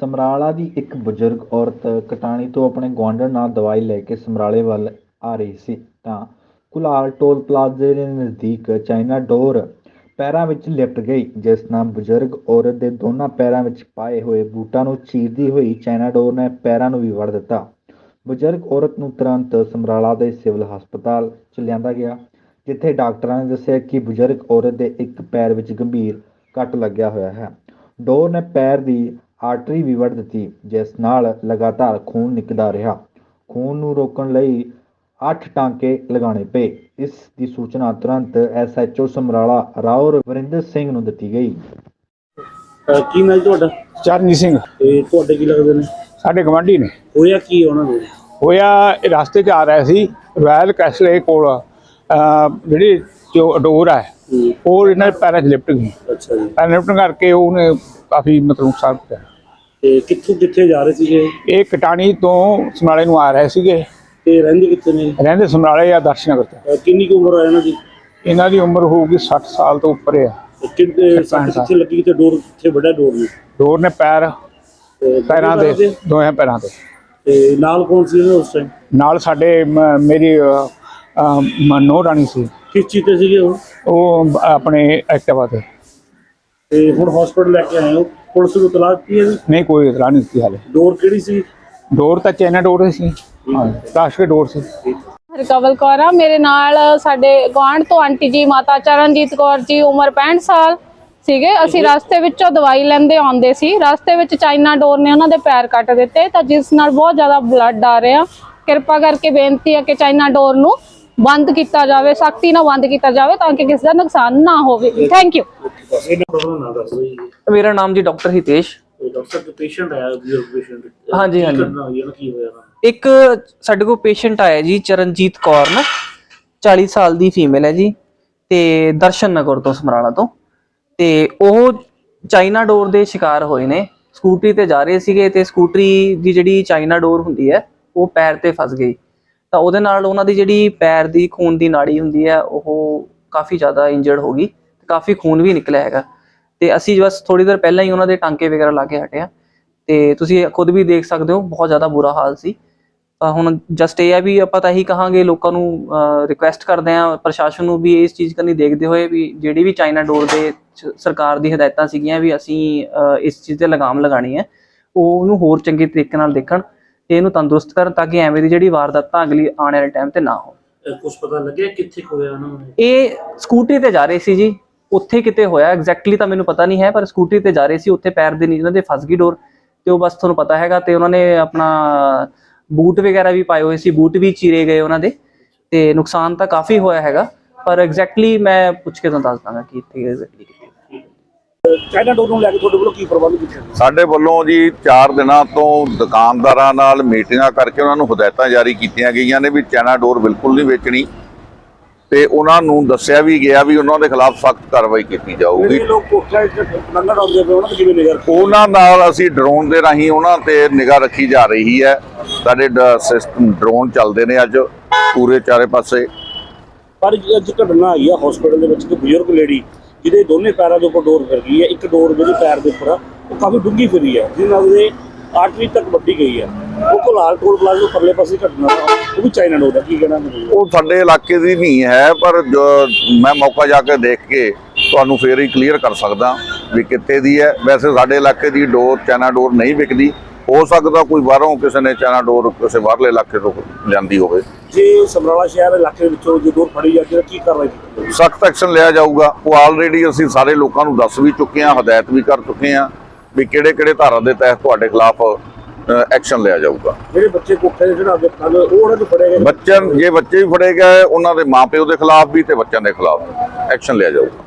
ਸਮਰਾਲਾ ਦੀ ਇੱਕ ਬਜ਼ੁਰਗ ਔਰਤ ਕਟਾਣੀ ਤੋਂ ਆਪਣੇ ਗੁਆਂਢਣ ਨਾਲ ਦਵਾਈ ਲੈ ਕੇ ਸਮਰਾਲੇ ਵੱਲ ਆ ਰਹੀ ਸੀ, ਤਾਂ ਕੁਲਾਲ ਟੋਲ ਪਲਾਜ਼ੇ ਦੇ ਨਜ਼ਦੀਕ ਚਾਈਨਾ ਡੋਰ ਪੈਰਾਂ ਵਿੱਚ ਲਿਪਟ ਗਈ, ਜਿਸ ਨਾਲ ਬਜ਼ੁਰਗ ਔਰਤ ਦੇ ਦੋਨਾਂ ਪੈਰਾਂ ਵਿੱਚ ਪਾਏ ਹੋਏ ਬੂਟਾਂ ਨੂੰ ਚੀਰਦੀ ਹੋਈ ਚਾਈਨਾ ਡੋਰ ਨੇ ਪੈਰਾਂ ਨੂੰ ਵੀ ਵੜ ਦਿੱਤਾ। ਬਜ਼ੁਰਗ ਔਰਤ ਨੂੰ ਤੁਰੰਤ ਸਮਰਾਲਾ ਦੇ ਸਿਵਲ ਹਸਪਤਾਲ ਚ ਲਿਆਂਦਾ ਗਿਆ, ਜਿੱਥੇ ਡਾਕਟਰਾਂ ਨੇ ਦੱਸਿਆ ਕਿ ਬਜ਼ੁਰਗ ਔਰਤ ਦੇ ਇੱਕ ਪੈਰ ਵਿੱਚ ਗੰਭੀਰ ਕੱਟ ਲੱਗਿਆ ਹੋਇਆ ਹੈ। ਡੋਰ ਨੇ ਪੈਰ ਦੀ ਆਰਟਰੀ ਵੀ ਵੜ ਦਿੱਤੀ ਜਿਸ ਨਾਲ ਲਗਾਤਾਰ ਖੂਨ ਨਿਕਲਦਾ ਰਿਹਾ। ਖੂਨ ਨੂੰ ਰੋਕਣ ਲਈ 8 ਟਾਂਕੇ ਲਗਾਉਣੇ ਪਏ। ਇਸ ਦੀ ਸੂਚਨਾ ਤੁਰੰਤ ਐਸਐਚਓ ਸਮਰਾਲਾ ਰਾਓ ਵਰਿੰਦਰ ਸਿੰਘ ਨੂੰ ਦਿੱਤੀ ਗਈ। ਅਹ ਕੀ ਨਾਲ ਤੁਹਾਡਾ? ਚਰਨਜੀਤ ਸਿੰਘ। ਤੇ ਤੁਹਾਡੇ ਕੀ ਲੱਗਦੇ ਨੇ? ਸਾਡੇ ਗਵਾਂਢੀ ਨੇ। ਹੋਇਆ ਕੀ ਉਹਨਾਂ ਨੂੰ ਹੋਇਆ ਇਹ ਰਸਤੇ 'ਚ ਆ ਰਿਹਾ ਸੀ ਰੋਇਲ ਕੈਸਲੇ ਕੋਲ। ਅਹ, ਜਿਹੜੀ ਜੋ ਡੋਰ ਹੈ। ਹੂੰ, ਉਹ ਇਹਨਾਂ ਦੇ ਪੈਰਾਂ 'ਚ ਲਿਪਟ ਗਈ। ਅੱਛਾ ਜੀ। ਪੈਰਾਂ ਲਿਪਟਣ ਕਰਕੇ ਉਹਨੇ ਕਾਫੀ ਮਤਲਬ ਨੁਕਸਾਨ ਕੀਤਾ। ਤੇ ਕਿੱਥੋਂ ਕਿੱਥੇ ਜਾ ਰਹੇ ਸੀਗੇ? ਇਹ ਕਟਾਣੀ ਤੋਂ ਸਮਰਾਲੇ ਨੂੰ ਆ ਰਹੇ ਸੀਗੇ। ਤੇ ਰਹਿੰਦੇ ਕਿੱਥੇ ਨੇ? ਰਹਿੰਦੇ ਸਮਰਾਲੇ ਜਾਂ ਦਰਸ਼ਨ ਕਰਤੇ ਅਹ ਕਿੰਨੀ ਕੁ ਉਮਰ ਹੈ ਇਹਨਾਂ ਦੀ? ਇਹਨਾਂ ਦੀ ਉਮਰ ਹੋਊਗੀ 60 ਸਾਲ ਤੋਂ ਉੱਪਰ ਤੇ ਕਿੱਥੇ ਸੱਟ ਕਿੱਥੇ ਲੱਗੀ ਤੇ ਡੋਰ ਕਿੱਥੇ ਵੱਡਾ ਡੋਰ ਨੇ? ਡੋਰ ਨੇ ਪੈਰ ਤੇ ਪੈਰਾਂ ਦੇ ਦੋਹਾਂ ਪੈਰਾਂ ਤੇ। ਤੇ ਨਾਲ ਕੌਣ ਸੀ ਇਹਨਾਂ ਉਸ ਟਾਈਮ ਨਾਲ ਸਾਡੇ ਮ- ਮੇਰੀ ਮਨੋ ਰਾਣੀ ਸੀ। ਕਿਸ ਚੀਜ਼ ਤੇ ਸੀਗੇ ਉਹ? ਉਹ ਆਪਣੇ ਐਕਟਿਵਾ ਤੇ। ਤੇ ਹੁਣ ਹਸਪੀਟਲ ਲੈ ਕੇ ਆਏ ਹੋ। ਪੁਲਿਸ ਨੂੰ ਤਲਾਸ਼ ਕੀ ਹੈ ਜੀ? ਨਹੀਂ ਕੋਈ ਇਤਲਾ ਨਹੀਂ ਦਿੱਤੀ ਹਾਲੇ। ਡੋਰ ਕਿਹੜੀ ਸੀ? ਡੋਰ ਤਾਂ ਚੈਨਾ ਡੋਰ ਸੀ। ਹਾਂ। ਪਲਾਸਟਿਕ ਡੋਰ ਸੀ। ਹਰਕਵਲ ਕੌਰ ਆ ਮੇਰੇ ਨਾਲ ਸਾਡੇ ਗੁਆਂਢ ਤੋਂ ਆਂਟੀ ਜੀ ਮਾਤਾ ਚਰਨਜੀਤ ਕੌਰ ਜੀ ਉਮਰ 65 ਸਾਲ ਸੀਗੇ। ਅਸੀਂ ਰਸਤੇ ਵਿੱਚੋਂ ਦਵਾਈ ਲੈਂਦੇ ਆਉਂਦੇ ਸੀ। ਰਸਤੇ ਵਿੱਚ ਚਾਈਨਾ ਡੋਰ ਨੇ ਉਹਨਾਂ ਦੇ ਪੈਰ ਕੱਟ ਦਿੱਤੇ ਤਾਂ ਜਿਸ ਨਾਲ ਬਹੁਤ ਜ਼ਿਆਦਾ ਬਲੱਡ ਆ ਰਿਹਾ। ਕਿਰਪਾ ਕਰਕੇ ਬੇਨਤੀ ਹੈ ਕਿ ਚਾਈਨਾ ਡੋਰ ਨੂੰ ਬੰਦ ਕੀਤਾ ਜਾਵੇ ਸਖਤੀ ਨਾਲ ਬੰਦ ਕੀਤਾ ਜਾਵੇ ਤਾਂ ਕਿ ਕਿਸੇ ਦਾ ਨੁਕਸਾਨ ਨਾ ਹੋਵੇ। ਥੈਂਕ ਯੂ ਮੇਰਾ ਨਾਮ ਜੀ ਡਾਕਟਰ ਹਿਤੇਸ਼। ਤੇ ਡਾਕਟਰ ਦਾ ਪੇਸ਼ੈਂਟ ਆਇਆ ਬਜ਼ੁਰਗ ਪੇਸ਼ੈਂਟ ਹਾਂਜੀ, ਹਾਂਜੀ। ਕੀ ਹੋਇਆ? ਇੱਕ ਸਾਡੇ ਕੋਲ ਪੇਸ਼ੈਂਟ ਆਇਆ ਜੀ ਚਰਨਜੀਤ ਕੌਰ ਨਾ। 40 ਸਾਲ ਦੀ ਫੀਮੇਲ ਹੈ ਜੀ ਤੇ ਦਰਸ਼ਨ ਨਗਰ ਤੋਂ ਸਮਰਾਲਾ ਤੋਂ। ਤੇ ਉਹ ਚਾਈਨਾ ਡੋਰ ਦੇ ਸ਼ਿਕਾਰ ਹੋਏ ਨੇ। ਸਕੂਟਰੀ ਤੇ ਜਾ ਰਹੇ ਸੀਗੇ ਤੇ ਸਕੂਟਰੀ ਦੀ ਜਿਹੜੀ ਚਾਈਨਾ ਡੋਰ ਹੁੰਦੀ ਹੈ ਉਹ ਪੈਰ ਤੇ ਫਸ ਗਈ। ਤਾਂ ਉਹਦੇ ਨਾਲ ਉਹਨਾਂ ਦੀ ਜਿਹੜੀ ਪੈਰ ਦੀ, ਖੂਨ ਦੀ ਨਾੜੀ ਹੁੰਦੀ ਹੈ, ਉਹ ਕਾਫੀ ਜ਼ਿਆਦਾ ਇੰਜਰਡ ਹੋ ਗਈ ਤੇ ਕਾਫੀ ਖੂਨ ਵੀ ਨਿਕਲਿਆ ਹੈਗਾ। ਤੇ ਅਸੀਂ ਬਸ ਥੋੜੀ ਦੇਰ ਪਹਿਲਾਂ ਹੀ ਉਹਨਾਂ ਦੇ ਟਾਂਕੇ ਵਗੈਰਾ ਲਾ ਕੇ ਹਟਿਆ ਤੇ ਤੁਸੀਂ ਖੁਦ ਵੀ ਦੇਖ ਸਕਦੇ ਹੋ, ਬਹੁਤ ਜ਼ਿਆਦਾ ਬੁਰਾ ਹਾਲ ਸੀ। ਤਾਂ ਹੁਣ ਜਸਟ ਇਹ ਹੈ ਵੀ ਆਪਾਂ ਤਾਂ ਇਹੀ ਕਹਾਂਗੇ, ਲੋਕਾਂ ਨੂੰ ਰਿਕੁਐਸਟ ਕਰਦੇ ਆ ਪ੍ਰਸ਼ਾਸਨ ਨੂੰ ਵੀ ਇਸ ਚੀਜ਼ ਕਰਨੀ ਦੇਖਦੇ ਹੋਏ ਵੀ ਜਿਹੜੀ ਵੀ ਚਾਈਨਾ ਡੋਰ ਦੇ ਸਰਕਾਰ ਦੀ ਹਦਾਇਤਾਂ ਸੀਗੀਆਂ ਵੀ ਅਸੀਂ ਇਸ ਚੀਜ਼ ਤੇ ਲਗਾਮ ਲਗਾਣੀ ਹੈ, ਉਹ ਉਹਨੂੰ ਹੋਰ ਚੰਗੇ ਤਰੀਕੇ ਨਾਲ ਦੇਖਣ। ਤੇ ਇਹਨੂੰ ਤੰਦਰੁਸਤ ਕਰਨ ਤਾਂ ਕਿ ਐਵੇਂ ਦੀ ਜਿਹੜੀ ਵਾਰਦਾਤਾਂ ਅਗਲੀ ਆਉਣ ਵਾਲੇ ਟਾਈਮ ਤੇ ਨਾ ਹੋਣ ਕੁਝ ਪਤਾ ਲੱਗਿਆ ਕਿੱਥੇ ਹੋਇਆ ਉਹਨਾਂ ਨੂੰ? ਇਹ ਸਕੂਟਰੀ ਤੇ ਜਾ ਰਹੇ ਸੀ ਜੀ। ਉੱਥੇ ਕਿਤੇ ਹੋਇਆ ਐਗਜ਼ੈਕਟਲੀ ਤਾਂ ਮੈਨੂੰ ਪਤਾ ਨਹੀਂ ਹੈ ਪਰ ਸਕੂਟਰੀ ਤੇ ਜਾ ਰਹੇ ਸੀ। ਉੱਥੇ ਪੈਰ ਦੇ ਨੀਚੇ ਉਹਨਾਂ ਦੇ ਫਸ ਗਈ ਡੋਰ ਤੇ ਉਹ ਬਸ ਤੁਹਾਨੂੰ ਪਤਾ ਹੈਗਾ ਤੇ ਉਹਨਾਂ ਨੇ ਆਪਣਾ ਬੂਟ ਵਗੈਰਾ ਵੀ ਪਾਏ ਹੋਏ ਸੀ। ਬੂਟ ਵੀ ਚੀਰੇ ਗਏ ਉਹਨਾਂ ਦੇ ਤੇ ਨੁਕਸਾਨ ਤਾਂ ਕਾਫੀ ਹੋਇਆ ਹੈਗਾ। ਪਰ ਐਗਜ਼ੈਕਟਲੀ ਮੈਂ ਪੁੱਛ ਕੇ ਤੁਹਾਨੂੰ ਦੱਸ ਦਾਂਗਾ ਕਿ ਇੱਥੇ ਐਗਜ਼ੈਕਟਲੀ ਚਾਈਨਾ ਡੋਰ ਨੂੰ ਲੈ ਕੇ ਤੁਹਾਡੇ ਵੱਲੋਂ ਕੀ ਪ੍ਰਬੰਧ ਕੀਤੇ ਨੇ ਸਾਡੇ ਵੱਲੋਂ ਜੀ 4 ਦਿਨਾਂ ਤੋਂ ਦੁਕਾਨਦਾਰਾਂ ਨਾਲ ਮੀਟਿੰਗਾਂ ਕਰਕੇ ਉਹਨਾਂ ਨੂੰ ਹਦਾਇਤਾਂ ਜਾਰੀ ਕੀਤੀਆਂ ਗਈਆਂ ਨੇ ਵੀ ਚਾਈਨਾ ਡੋਰ ਬਿਲਕੁਲ ਨਹੀਂ ਵੇਚਣੀ। ਤੇ ਉਹਨਾਂ ਨੂੰ ਦੱਸਿਆ ਵੀ ਗਿਆ ਵੀ ਉਹਨਾਂ ਦੇ ਖਿਲਾਫ ਸਖਤ ਕਾਰਵਾਈ ਕੀਤੀ ਜਾਊਗੀ। ਲੋਕ ਕੋਠਾ ਲੰਗਰ ਆਉਂਦੇ ਪਏ ਉਹਨਾਂ ਤੇ ਕਿਵੇਂ ਨਿਗਰ ਉਹਨਾਂ ਨਾਲ ਅਸੀਂ ਡਰੋਨ ਦੇ ਰਾਹੀਂ ਉਹਨਾਂ ਤੇ ਨਿਗਾਹ ਰੱਖੀ ਜਾ ਰਹੀ ਹੈ। ਸਾਡੇ ਸਿਸਟਮ ਡਰੋਨ ਚੱਲਦੇ ਨੇ ਅੱਜ ਪੂਰੇ ਚਾਰੇ ਪਾਸੇ। ਪਰ ਅੱਜ ਘਟਨਾ ਆਈ ਆ ਹਸਪੀਟਲ ਦੇ ਵਿੱਚ ਇੱਕ ਬਜ਼ੁਰਗ ਲੇਡੀ ਜਿਹਦੇ ਦੋਨੇ ਪੈਰਾਂ ਦੇ ਉੱਪਰ ਡੋਰ ਫਿਰ ਗਈ ਹੈ, ਇੱਕ ਡੋਰ ਜਿਹੜੀ ਪੈਰ ਦੇ ਉੱਪਰ ਆ, ਉਹ ਕਾਫੀ ਡੂੰਘੀ ਫਿਰੀ ਹੈ, ਜਿਹਦੇ ਨਾਲ ਉਹਦੇ ਆਰਟਰੀ ਤੱਕ ਵੱਡੀ ਗਈ ਹੈ। ਉਹ ਕੋਲਾਲ ਟੋਲ ਪਲਾਜ਼ਾ ਪਰਲੇ ਪਾਸੇ ਘਟਨਾ ਉਹ ਵੀ ਚਾਈਨਾ ਡੋਰ ਦਾ ਕੀ ਕਹਿਣਾ ਉਹ ਸਾਡੇ ਇਲਾਕੇ ਦੀ ਨਹੀਂ ਹੈ, ਪਰ ਮੈਂ ਮੌਕਾ ਜਾ ਕੇ ਦੇਖ ਕੇ ਤੁਹਾਨੂੰ ਫੇਰ ਹੀ ਕਲੀਅਰ ਕਰ ਸਕਦਾ ਵੀ ਕਿੱਥੇ ਦੀ ਹੈ। ਵੈਸੇ ਸਾਡੇ ਇਲਾਕੇ ਦੀ ਡੋਰ, ਚਾਈਨਾ ਡੋਰ ਨਹੀਂ ਵਿਕਦੀ। ਹੋ ਸਕਦਾ ਕੋਈ ਬਾਹਰੋਂ ਕਿਸੇ ਨੇ ਚਾਈਨਾ ਡੋਰ ਕਿਸੇ ਬਾਹਰਲੇ ਇਲਾਕੇ ਤੋਂ ਲਿਆਂਦੀ ਹੋਵੇ। ਜੇ ਸਮਰਾਲਾ ਸ਼ਹਿਰ ਦੇ ਇਲਾਕੇ ਵਿੱਚੋਂ ਜੇ ਡੋਰ ਫੜੀ ਜਾਂਦੀ ਹੈ ਕੀ ਕਾਰਵਾਈ ਕੀਤੀ? ਸਖਤ ਐਕਸ਼ਨ ਲਿਆ ਜਾਊਗਾ। ਉਹ ਆਲਰੇਡੀ ਅਸੀਂ ਸਾਰੇ ਲੋਕਾਂ ਨੂੰ ਦੱਸ ਵੀ ਚੁੱਕੇ ਹਾਂ ਹਦਾਇਤ ਵੀ ਕਰ ਚੁੱਕੇ ਹਾਂ ਵੀ ਕਿਹੜੇ ਕਿਹੜੇ ਧਾਰਾ ਦੇ ਤਹਿਤ ਤੁਹਾਡੇ ਖਿਲਾਫ ਐਕਸ਼ਨ ਲਿਆ ਜਾਊਗਾ। ਜਿਹੜੇ ਬੱਚੇ ਕੋਠੇ ਦੇ ਚੜਾਉਂਦੇ ਕੱਲ ਉਹ ਉਹਨਾਂ ਨੂੰ ਫੜੇ ਗਏ ਬੱਚਿਆਂ ਜੇ ਬੱਚੇ ਵੀ ਫੜੇ ਗਏ ਉਹਨਾਂ ਦੇ ਮਾਪਿਓ ਦੇ ਖਿਲਾਫ ਵੀ ਤੇ ਬੱਚਿਆਂ ਦੇ ਖਿਲਾਫ ਐਕਸ਼ਨ ਲਿਆ ਜਾਊਗਾ।